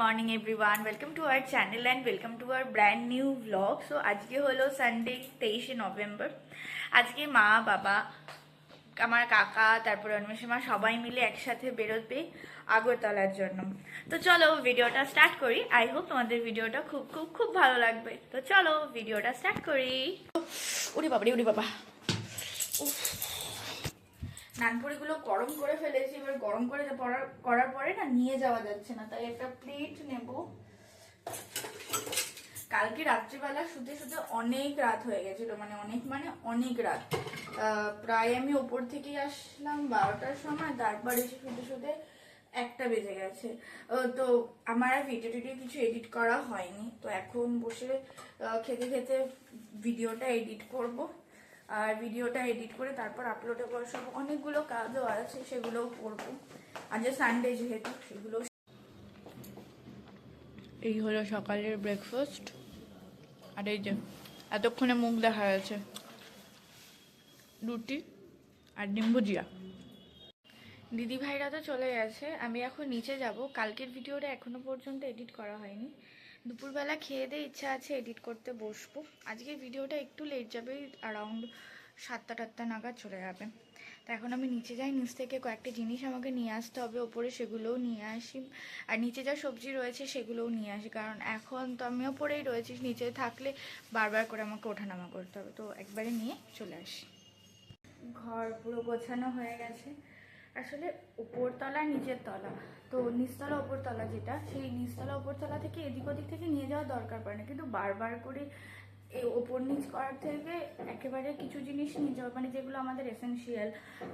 Morning everyone welcome to our channel and welcome to our brand new blog so আজকে হলো Sunday তেইশে November আজকে মা, বাবা, আমার কাকা, তারপরে অন্বেষমা সবাই মিলে একসাথে বেরোবে আগরতলার জন্য। তো চলো, ভিডিওটা স্টার্ট করি। আই হোপ তোমাদের ভিডিওটা খুব খুব খুব ভালো লাগবে। তো চলো, ভিডিওটা স্টার্ট করি। উড়ি বাবা উড়ি বাবা। নানপুরিগুলো গরম করে ফেলেছি, এবার গরম করে করার পরে না নিয়ে যাওয়া যাচ্ছে না, তাই একটা প্লেট নেব। কালকে রাত্রিবেলা শুতে শুতে অনেক রাত হয়ে গেছিল মানে অনেক মানে অনেক রাত। প্রায় আমি ওপর থেকেই আসলাম বারোটার সময়, তারপর এসে শুতে শুতে একটা বেজে গেছে। তো আমার আর ভিডিও টিডিও কিছু এডিট করা হয়নি, তো এখন বসে খেতে খেতে ভিডিওটা এডিট করব। আর ভিডিওটা এডিট করে তারপর আপলোডে বসাবো অনেকগুলো কাজও আছে সেগুলোও করব। আজ সানডে যেহেতু সেগুলো এই হলো সকালের ব্রেকফাস্ট আর এই যে এতক্ষণে মুখ দেখা গেছে রুটি আর ডিম ভুজিয়া দিদি ভাইরা তো চলে গেছে আমি এখন নিচে যাব। কালকের ভিডিওটা এখনও পর্যন্ত এডিট করা হয়নি। দুপুরবেলা খেয়ে দিয়ে ইচ্ছা আছে এডিট করতে বসবো। আজকের ভিডিওটা একটু লেট যাবে অ্যারাউন্ড সাতটা টাটটা নাগাদ চলে যাবে। তো এখন আমি নিচে যাই নিচ থেকে কয়েকটা জিনিস আমাকে নিয়ে আসতে হবে, ওপরে সেগুলোও নিয়ে আসি। আর নিচে যা সবজি রয়েছে সেগুলোও নিয়ে আসি, কারণ এখন তো আমি ওপরেই রয়েছি, নিচে থাকলে বারবার করে আমাকে ওঠানামা করতে হবে। তো একবারে নিয়ে চলে আসি। ঘর পুরো গোছানো হয়ে গেছে। আসলে উপরতলা, নিচের তলা। তো নিচতলা উপরতলা যেটা, সেই নিচতলা উপরতলা থেকে এদিক ওদিক থেকে নিয়ে যাওয়ার দরকার পড়ে না। কিন্তু বারবার করে এই ওপর নিচ করার থেকে একেবারে কিছু জিনিস নিয়ে যাওয়া মানে যেগুলো আমাদের এসেনশিয়াল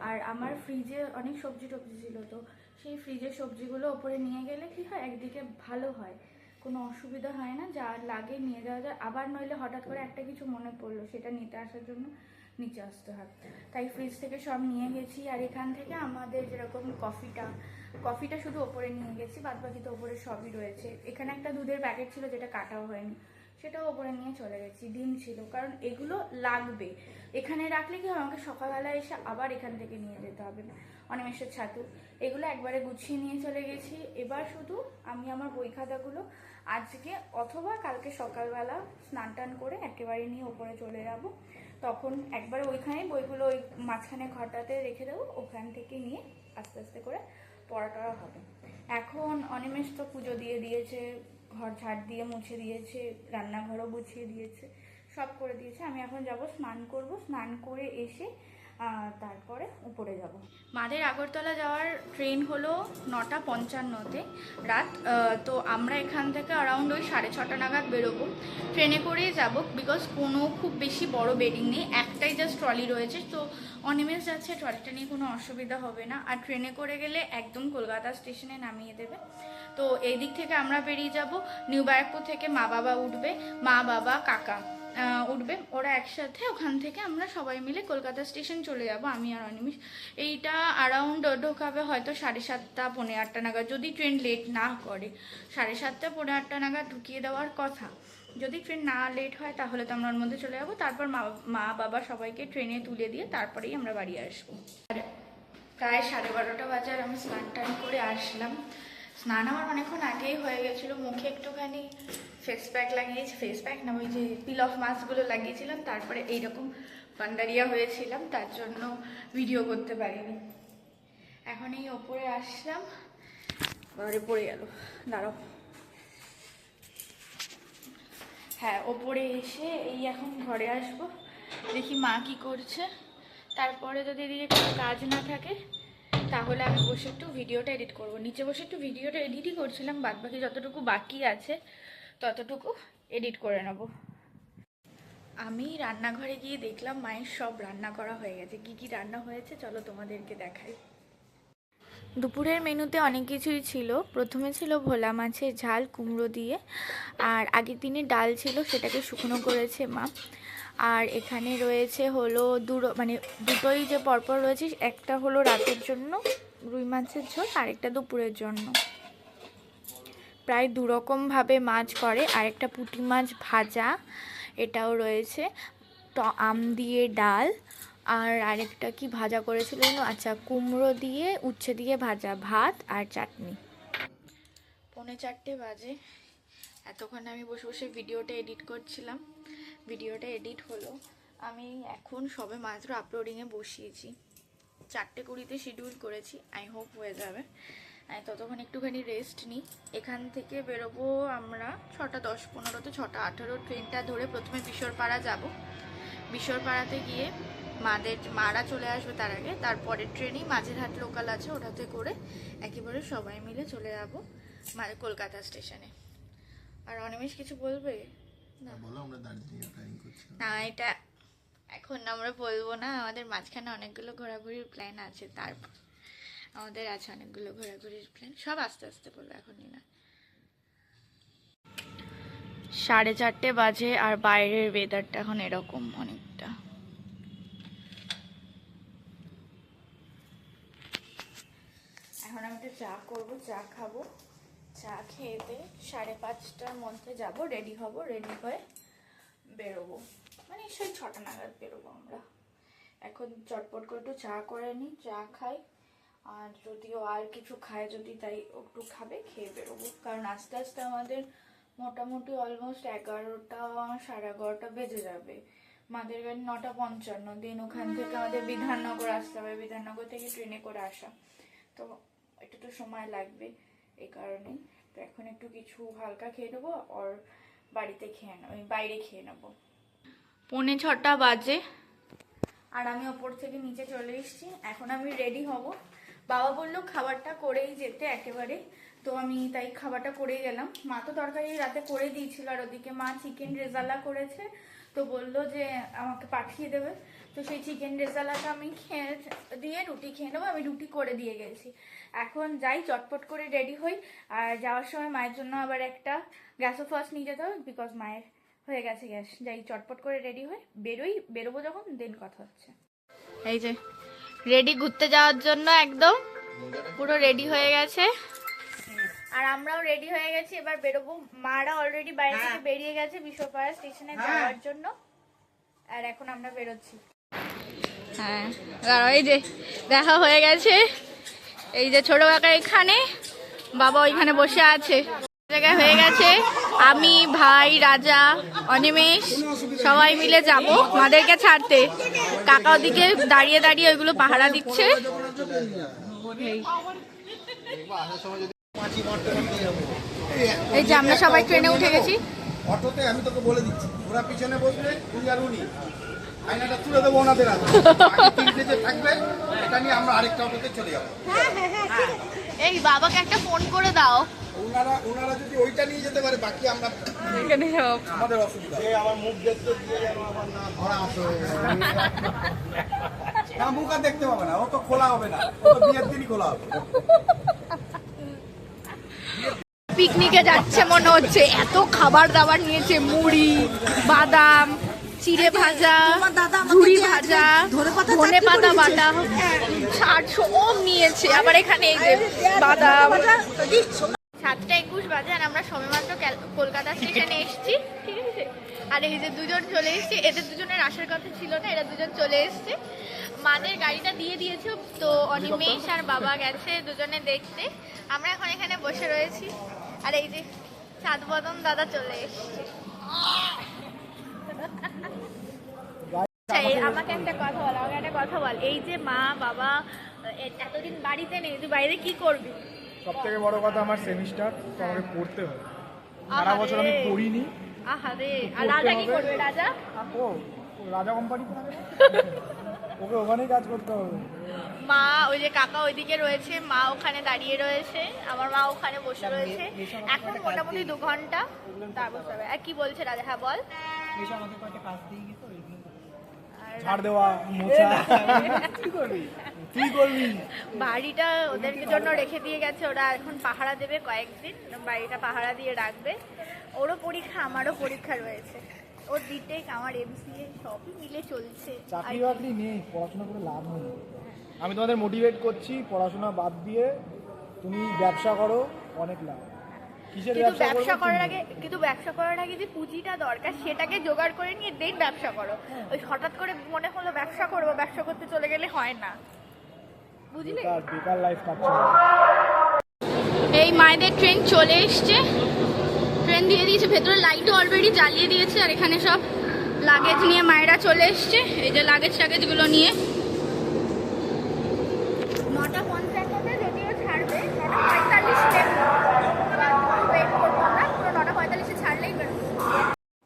আর আমার ফ্রিজে অনেক সবজি টবজি ছিল, তো সেই ফ্রিজের সবজিগুলো ওপরে নিয়ে গেলে কি হয়, একদিকে ভালো হয়। কোনো অসুবিধা হয় না, যা লাগে নিয়ে যাওয়া যায়। আবার নইলে হঠাৎ করে একটা কিছু মনে পড়ল, সেটা নিতে আসার জন্য নিচে আসতে হয়। তাই ফ্রিজ থেকে সব নিয়ে গেছি। আর এখান থেকে আমাদের যেরকম কফিটা কফিটা শুধু ওপরে নিয়ে গেছি বাদ বাকি তো ওপরে সবই রয়েছে। এখানে একটা দুধের প্যাকেট ছিল যেটা কাটাও হয়নি, সেটাও ওপরে নিয়ে চলে গেছি, ডিম ছিল, কারণ এগুলো লাগবে। এখানে রাখলে কি আমাকে সকালবেলা এসে আবার এখান থেকে নিয়ে যেতে হবে, অনিমেষের ছাতু। এগুলো একবারে গুছিয়ে নিয়ে চলে গেছি। এবার শুধু আমি আমার বই খাতাগুলো আজকে অথবা কালকে সকালবেলা স্নান টান করে একেবারে নিয়ে ওপরে চলে যাব। তখন একবার ওইখানেই বইগুলো ওই মাঝখানে ঘরটাতে রেখে দেবো, ওখান থেকে নিয়ে আস্তে আস্তে করে পড়া হবে। এখন অনিমেষ তো পুজো দিয়ে দিয়েছে, ঘর ঝাড় দিয়ে মুছে দিয়েছে, রান্নাঘরও গুছিয়ে দিয়েছে, সব করে দিয়েছে। আমি এখন যাব স্নান করব। স্নান করে এসে তারপরে উপরে যাব। মাদের আগরতলা যাওয়ার ট্রেন হলো নটা পঞ্চান্নতে রাত তো আমরা এখান থেকে অ্যারাউন্ড ওই সাড়ে ছটা নাগাদ বেরোবো। ট্রেনে করেই যাব বিকজ কোনো খুব বেশি বড় বেডিং নেই, একটাই জাস্ট ট্রলি রয়েছে, তো অনিমেষ যাচ্ছে ট্রলিটা নিয়ে কোনো অসুবিধা হবে না। আর ট্রেনে করে গেলে একদম কলকাতা স্টেশনে নামিয়ে দেবে। তো এই দিক থেকে আমরা বেরিয়ে যাব, নিউ ব্যারাকপুর থেকে মা বাবা উঠবে, মা বাবা কাকা। উঠবে। ওরা একসাথে ওখান থেকে আমরা সবাই মিলে কলকাতা স্টেশন চলে যাব, আমি আর অনিমিষ। এইটা অ্যারাউন্ড ঢোকাবে হয়তো সাড়ে সাতটা, পৌনে আটটা নাগাদ। যদি ট্রেন লেট না করে, সাড়ে সাতটা, পৌনে আটটা নাগাদ ঢুকিয়ে দেওয়ার কথা। যদি ট্রেন না লেট হয়, তাহলে তো আমরা ওর মধ্যে চলে যাব। তারপর মা মা, বাবা সবাইকে ট্রেনে তুলে দিয়ে তারপরেই আমরা বাড়ি আসব। আর প্রায় সাড়ে বারোটা বাজে আর আমি স্নান টান করে আসলাম। স্নান আমার অনেকক্ষণ আগেই হয়ে গেছিল, মুখে একটুখানি ফেস প্যাক লাগিয়েছি ফেস প্যাক না, ওই যে পিল অফ মাস্কগুলো লাগিয়েছিলাম, তারপরে এইরকম পান্ডারিয়া হয়েছিলাম, তার জন্য ভিডিও করতে পারিনি। এখন এই ওপরে আসলাম, ঘরে পড়ে গেল, দাঁড়াও। হ্যাঁ ওপরে এসে এই এখন ঘরে আসব, দেখি মা কি করছে, তারপরে যদি এদিকে কোনো কাজ না থাকে তাহলে আমি বসে একটু ভিডিওটা এডিট করব। নিচে বসে একটু ভিডিওটা এডিটই করছিলাম বাদ বাকি যতটুকু বাকি আছে ততটুকু এডিট করে নেব। আমি রান্নাঘরে গিয়ে দেখলাম মায়ের সব রান্না করা হয়ে গেছে। কি কি রান্না হয়েছে চলো তোমাদেরকে দেখাই। দুপুরের মেনুতে অনেক কিছুই ছিল। প্রথমে ছিল ভোলা মাছের ঝাল, কুমড়ো দিয়ে, আর আগের দিনে ডাল ছিল, সেটাকে শুকনো করেছে মা। আর এখানে রয়েছে হলো দুটো মানে দুটোই যে পরপর রয়েছে, একটা হলো রাতের জন্য রুই মাছের ঝোল আরেকটা দুপুরের জন্য। প্রায় দুরকমভাবে মাছ করে আরেকটা পুঁটি মাছ ভাজা, এটাও রয়েছে। তো আম দিয়ে ডাল, আর আরেকটা কি ভাজা করেছিলেন আচ্ছা কুমড়ো দিয়ে, উচ্ছে দিয়ে ভাজা ভাত আর চাটনি। পৌনে চারটে বাজে। এতক্ষণ আমি বসে বসে ভিডিওটা এডিট করছিলাম। ভিডিওটা এডিট হলো। আমি এখন সবে মাত্র আপলোডিংয়ে বসিয়েছি। চারটে কুড়িতে শিডিউল করেছি। আই হোপ হয়ে যাবে ততক্ষণ একটুখানি রেস্ট নিই। এখান থেকে বেরোবো আমরা ছটা দশ পনেরোতে, ছটা আঠেরো ট্রেনটা ধরে প্রথমে বিশ্বরপাড়া যাব। বিশ্বরপাড়াতে গিয়ে মাদের, মারা চলে আসবে তার আগে। তারপরের ট্রেনেই মাঝেরহাট লোকাল আছে। ওটাতে করে একেবারে সবাই মিলে চলে যাব কলকাতা স্টেশনে আর অনিমেষ কিছু বলবে? বলো আমরা দার্জিলিং প্ল্যানিং করছি। না এটা এখন আমরা বলব না আমাদের মাঝখানে অনেকগুলো ঘোরাঘুরির প্ল্যান আছে তারপর আমাদের আছে অনেকগুলো ঘোরাঘুরির প্ল্যান সব আস্তে আস্তে বলব এখনই না। সাড়ে চারটে বাজে আর বাইরের ওয়েদারটা এখন এরকম অনেকটা। এখন আমি তো চা করব চা খাব। চা খেয়েতে সাড়ে পাঁচটার মধ্যে যাব রেডি হব রেডি হয়ে বেরোবো। মানে সেই ছটা নাগাদ বেরোবো আমরা। এখন চটপট করে একটু চা করে নিই চা খাই। আর যদিও আর কিছু খায় যদি তাই একটু খাবে, খেয়ে বেরোবো। কারণ আস্তে আস্তে আমাদের মোটামুটি অলমোস্ট এগারোটা, সাড়ে এগারোটা বেজে যাবে। মাদের গাড়ি নটা পঞ্চান্ন দিন ওখান থেকে আমাদের বিধাননগর আসতে হবে। বিধাননগর থেকে ট্রেনে করে আসা। তো একটু তো সময় লাগবে। এই কারণে তো এখন একটু কিছু হালকা খেয়ে নেব আর বাড়িতে খেয়ে নেব বাইরে খেয়ে নেব। পৌনে ছটা বাজে। আর আমি ওপর থেকে নিচে চলে এসেছি। এখন আমি রেডি হব। বাবা বলল খাবারটা করেই যেতে একেবারে। তো আমি তাই খাবারটা করেই গেলাম। মা তো তরকারি রাতে করে দিয়েছিল আর ওদিকে মা চিকেন রেজালা করেছে। তো বলল যে আমাকে পাঠিয়ে দেবে। তো সেই চিকেন রেজালাটা আমি খেয়ে দিয়ে রুটি খেয়ে নেব আমি রুটি করে দিয়ে গেছি। এখন যাই চটপট করে রেডি হই আর যাওয়ার সময় মায়ের জন্য আবার একটা গ্যাসও ফার্স্ট নিয়ে যেতে হবে বিকজ মায়ের হয়ে গেছে গ্যাস। যাই চটপট করে রেডি হই বেরোই বেরোবো যখন দেন কথা হচ্ছে। এই যে রেডি ঘুরতে যাওয়ার জন্য একদম পুরো রেডি হয়ে গেছে। আর আমরাও রেডি হয়ে গেছি এবার বেরোবো। মারা অলরেডি বাইরে থেকে বেরিয়ে গেছে বিশ্বপাড়া স্টেশনে যাওয়ার জন্য। আর এখন আমরা বেরোচ্ছি। হ্যাঁ এই যে দেখা হয়ে গেছে। এই যে ছোট কাকা এখানে, বাবা ওইখানে বসে আছে। জায়গায় হয়ে গেছে। আমি, ভাই, রাজা, অনিমেষ, সবাই মিলে যাব মাদেরকে ছাড়তে। কাকা ওদিকে দাঁড়িয়ে দাঁড়িয়ে ওইগুলো পাহারা দিচ্ছে। এই যে আমরা সবাই ট্রেনে উঠে গেছি। অটোতে আমি তোকে বলে দিচ্ছি। ওরা পিছনে বসবে, তুই আর উনি। আয়নাটা তুলে দেবো ওনাদের তিনটে যে থাকবে এটা নিয়ে আমরা আরেকটা অটোতে চলে যাব। এই বাবাকে একটা ফোন করে দাও। ওনারা ওনারা যদি ওইটা নিয়ে যেতে পারে বাকি আমরা এখানে সব আমাদের অসুবিধা। আমার মুখ দেখতে দিয়ে আমার না ধরা আসে না মুখ আর দেখতে পাবে না ও তো খোলা হবে না। ও তো বিয়ের দিনই খোলা হবে। পিকনিকে যাচ্ছে মনে হচ্ছে এত খাবার দাবার নিয়েছে মুড়ি বাদাম। চিড়ে ভাজা ঝুড়ি ভাজা ধনে পাতা বাটা ষাট সব নিয়েছে। আবার এখানে এই যে বাদাম। সাতটা একুশ বাজে আর আমরা সবেমাত্র কলকাতা স্টেশনে এসেছি ঠিক আছে? আর এই যে দুজন চলে এসেছি এদের দুজনের আসার কথা ছিল না এরা দুজন চলে এসেছে। মাদের গাড়িটা দিয়ে দিয়েছে তো অনিমেষ আর বাবা গেছে দুজনে দেখতে। আমরা এখন এখানে বসে রয়েছি। আর এই যে সাত বদন দাদা চলে এসেছে। আমাকে একটা কথা বল আমাকে একটা কথা বল। এই যে মা বাবা এতদিন বাড়িতে নেই তুই বাইরে কি করবি? সব থেকে বড় কথা আমার সেমিস্টার তো আমাকে পড়তে হবে। সারা বছর আমি পড়িনি। আহারে। আর রাজা কি করবে রাজা? ও রাজা কোম্পানি ওকে ওখানেই কাজ করতে হবে। মা ওই যে কাকা ওইদিকে রয়েছে মা ওখানে দাঁড়িয়ে রয়েছে আমার মা ওখানে বসে রয়েছে। এখন মোটামুটি দু ঘণ্টা তারপর আর কি বলছে রাজা? হ্যাঁ বল। এসে আমাকে কয়েকটা কাজ দিয়ে গেছে আর ছাড় দেওয়া মোছা। কি করবি? তুই করবি? বাড়িটা ওদের জন্য রেখে দিয়ে গেছে ওরা এখন পাহারা দেবে কয়েকদিন বাড়িটা পাহারা দিয়ে রাখবে। ওরও পরীক্ষা আমারও পরীক্ষা রয়েছে। ওর বিটেক আমার এমসিএ সবই মিলে চলছে। চাকরি বাকরি নেই পড়াশোনা করে লাভ নেই। আমি তোমাদের মোটিভেট করছি পড়াশোনা বাদ দিয়ে তুমি ব্যবসা করো অনেক লাভ। কিন্তু ব্যবসা করার আগে কিন্তু ব্যবসা করার আগে যে পুঁজিটা দরকার সেটাকে জোগাড় করে নিয়ে দেন ব্যবসা করো। ওই হঠাৎ করে মনে হলো ব্যবসা করব ব্যবসা করতে চলে গেলে হয় না। বুঝলে? এই মায়েদের ট্রেন চলে এসছে। ট্রেন দিয়ে দিয়েছে ভেতরে লাইটও অলরেডি জ্বালিয়ে দিয়েছে আর এখানে সব লাগেজ নিয়ে মায়েরা চলে এসছে। এই যে লাগেজ টাগেজগুলো নিয়ে নটা পঞ্চান্নতে যদিও ছাড়বে নটা পঁয়তাল্লিশ ওয়েট করব আমরা পুরো নটা পঁয়তাল্লিশে ছাড়লেই বেরোবো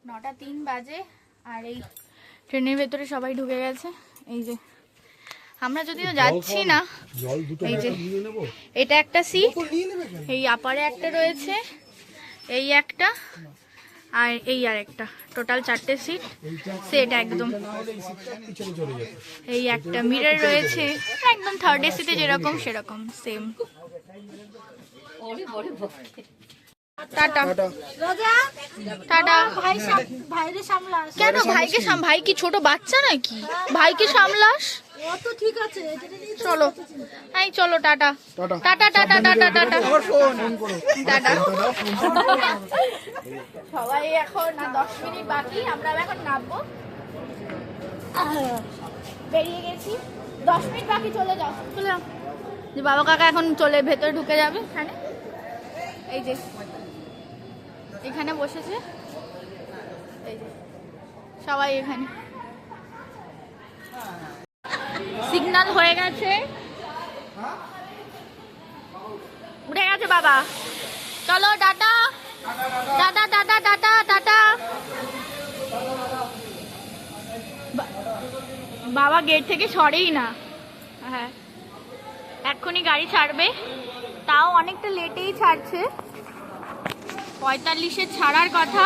নটা তিন বাজে আর এই ট্রেনের ভেতরে সবাই ঢুকে গেছে। এই যে আমরা যদিও যাচ্ছি না এই যে এটা একটা সিট এই আপারে একটা রয়েছে এই একটা আর এই আর একটা টোটাল চারটে সিট সেট একদম। এই একটা মিরর রয়েছে একদম থার্ড এসিতে যেরকম সেরকম সেম টাটা। টাটা। ভাই সাম- ভাইরে সামলাস। কেন ভাইকে সাম- ভাই কি ছোট বাচ্চা নাকি? ভাইকে সামলাস? ও তো ঠিক আছে এটা নিয়ে তো চলো। এই চলো tata. Tata. Tata tata tata সবাই এখন দশ মিনিট বাকি আমরা এখন নামবো। বেরিয়ে গেছি। দশ মিনিট বাকি চলে যাও। চলে বাবা কাকা এখন চলে ভেতরে ঢুকে যাবে। এখানে। এই যে। এখানে বসেছে। সবাই এখানে। সিগন্যাল হয়ে গেছে। উঠে গেছে বাবা। চলো, tata. Tata tata tata tata. বাবা গেট থেকে সরেই না। হ্যাঁ। এক্ষুনি গাড়ি ছাড়বে। তাও অনেকটা লেটেই ছাড়ছে। পঁয়তাল্লিশে ছাড়ার কথা।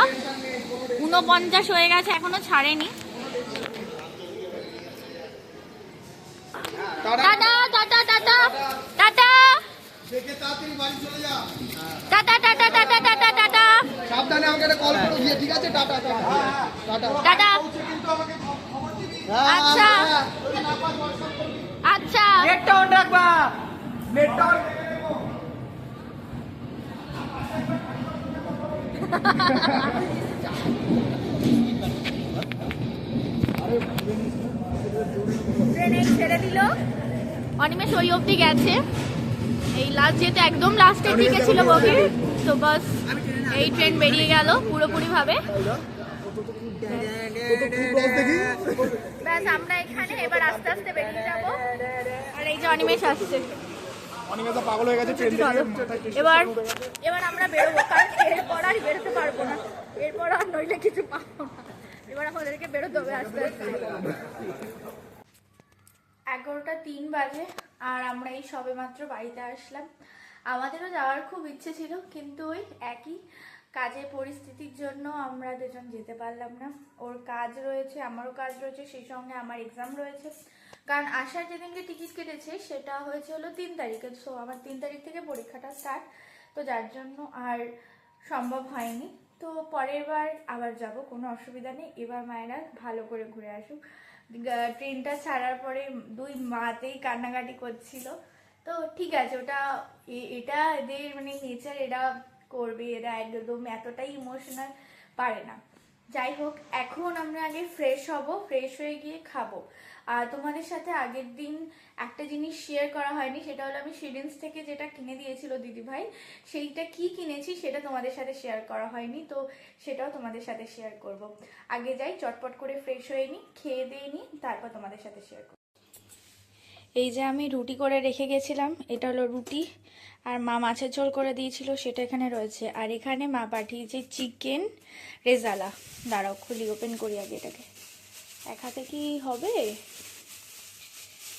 উনপঞ্চাশ হয়ে গেছে এখনও ছাড়েনি। টাটা টাটা টাটা টাটা দেখে তাড়াতাড়ি বাড়ি চলে যা tata tata tata tata tata সাবধানে আমাকে একটা কল করে দিয়ে ঠিক আছে? Tata tata tata tata. কিন্তু আমাকে খবর দিবি আচ্ছা আচ্ছা। নেটটা অন রাখবা। নেটটা ট্রেনে ছেড়ে দিল। অনিমেষ ওই অবধি গেছে। এই লাস্ট যেহেতু একদম লাস্টের দিকে ছিল বগি, তো বাস এই ট্রেন বেরিয়ে গেল পুরোপুরি ভাবে ব্যাস, আমরা এখানে এবার আস্তে আস্তে বেরিয়ে যাব। আর এই যে অনিমেষ আসছে। পাগল হয়ে গেছে ট্রেন থেকে এবার এবার আমরা বেরোবো কারণ এরপর আর বেরোতে পারব না। এরপর আর নইলে কিছু পাবো না। এবার আমাদেরকে বেরোতে হবে আস্তে আস্তে। এগারোটা তিন বাজে আর আমরা এই সবে মাত্র বাড়িতে আসলাম। আমাদেরও যাওয়ার খুব ইচ্ছে ছিল কিন্তু ওই একই কাজের পরিস্থিতির জন্য আমরা দুজন যেতে পারলাম না। ওর কাজ রয়েছে আমারও কাজ রয়েছে সেই সঙ্গে আমার এক্সাম রয়েছে। কারণ আসার যেদিনকে টিকিট কেটেছে, সেটা হয়েছে হলো তিন তারিখে। সো আমার তিন তারিখ থেকে পরীক্ষাটা স্টার্ট তো যার জন্য আর সম্ভব হয়নি। তো পরের বার আবার যাব, কোনো অসুবিধা নেই। এবার মায়েরা ভালো করে ঘুরে আসুক। ট্রেনটা ছাড়ার পরে দুই মাতেই কান্নাকাটি করছিল। তো ঠিক আছে, ওটা এটা এদের মানে নেচার এরা করবে। এরা একদম এতটাই ইমোশনাল পারে না। যাই হোক, এখন আমরা আগে ফ্রেশ হব ফ্রেশ হয়ে গিয়ে খাব। আর তোমাদের সাথে আগের দিন একটা জিনিস শেয়ার করা হয়নি, সেটা হলো আমি সিরিন্স থেকে যেটা কিনে দিয়েছিল দিদিভাই, সেইটা কি কিনেছি সেটা তোমাদের সাথে শেয়ার করা হয়নি, তো সেটাও তোমাদের সাথে শেয়ার করব। আগে যাই, চটপট করে ফ্রেশ হয়ে নিই খেয়ে দিয়ে নিই তারপর তোমাদের সাথে শেয়ার করব। এই যে আমি রুটি করে রেখে গেছিলাম, এটা হলো রুটি। আর মা মাছের ঝোল করে দিয়েছিল, সেটা এখানে রয়েছে। আর এখানে মা পাঠিয়েছে চিকেন রেজালা। দাঁড়াও, খুলি, ওপেন করি আগে এটাকে। এক হাতে কি হবে?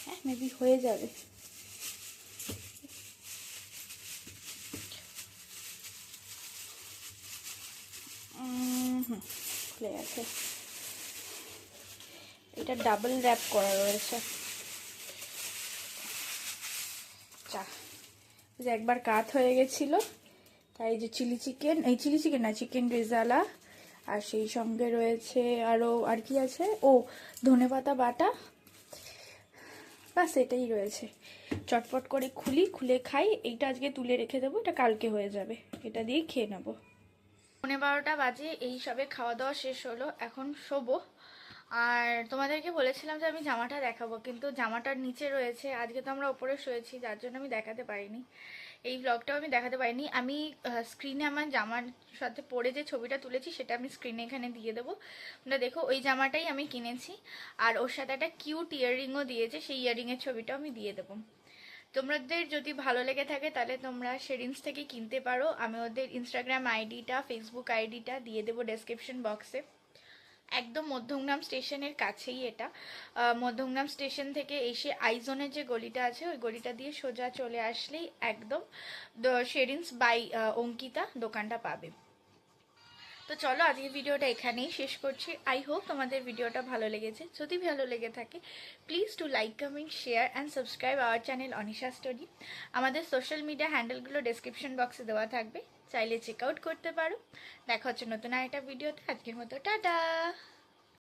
হ্যাঁ মেবি হয়ে যাবে। খুলে গেছে। এটা ডাবল র্যাপ করা রয়েছে চা এই যে একবার কাত হয়ে গেছিল, তাই যে চিলি চিকেন, এই চিলি চিকেন না, চিকেন রেজালা, আর সেই সঙ্গে রয়েছে আরও আর কি আছে? ও, ধনেপাতা বাটা, বাস এটাই রয়েছে। চটপট করে খুলি, খুলে খাই, এইটা আজকে তুলে রেখে দেবো, এটা কালকে হয়ে যাবে, এটা দিয়ে খেয়ে নেব। পনেরো বারোটা বাজে, এই সবে খাওয়া দাওয়া শেষ হলো, এখন শোবো। আর তোমাদেরকে বলেছিলাম যে আমি জামাটা দেখাবো, কিন্তু জামাটার নিচে রয়েছে, আজকে তো আমরা ওপরে শুয়েছি, যার জন্য আমি দেখাতে পারিনি। এই ব্লগটাও আমি দেখাতে পারিনি। আমি স্ক্রিনে আমার জামার সাথে পরে যে ছবিটা তুলেছি, সেটা আমি স্ক্রিনে এখানে দিয়ে দেবো। তোমরা দেখো, ওই জামাটাই আমি কিনেছি, আর ওর সাথে একটা কিউট ইয়াররিংও দিয়েছে, সেই ইয়াররিংয়ের ছবিটাও আমি দিয়ে দেবো। তোমাদের যদি ভালো লেগে থাকে, তাহলে তোমরা শেরিন্স থেকে কিনতে পারো। আমি ওদের ইনস্টাগ্রাম আইডিটা ফেসবুক আইডিটা দিয়ে দেবো ডেসক্রিপশন বক্সে একদম মধ্যমগ্রাম স্টেশনের কাছেই এটা। মধ্যমগ্রাম স্টেশন থেকে এসে আইজনের যে গলিটা আছে, ওই গলিটা দিয়ে সোজা চলে আসলেই একদম শেরিন্স বাই অঙ্কিতা দোকানটা পাবে। তো চলো আজকে ভিডিওটা এখানেই শেষ করছি। আই হোপ তোমাদের ভিডিওটা ভালো লেগেছে। যদি ভালো লেগে থাকে please to like comment share and subscribe our channel Anisha story আমাদের সোশ্যাল মিডিয়া হ্যান্ডেলগুলো ডেসক্রিপশন বক্সে দেওয়া থাকবে। চাইলে চেক আউট করতে পারো। দেখা হচ্ছে নতুন আরেকটা ভিডিওতে আজকের মতো টাটা!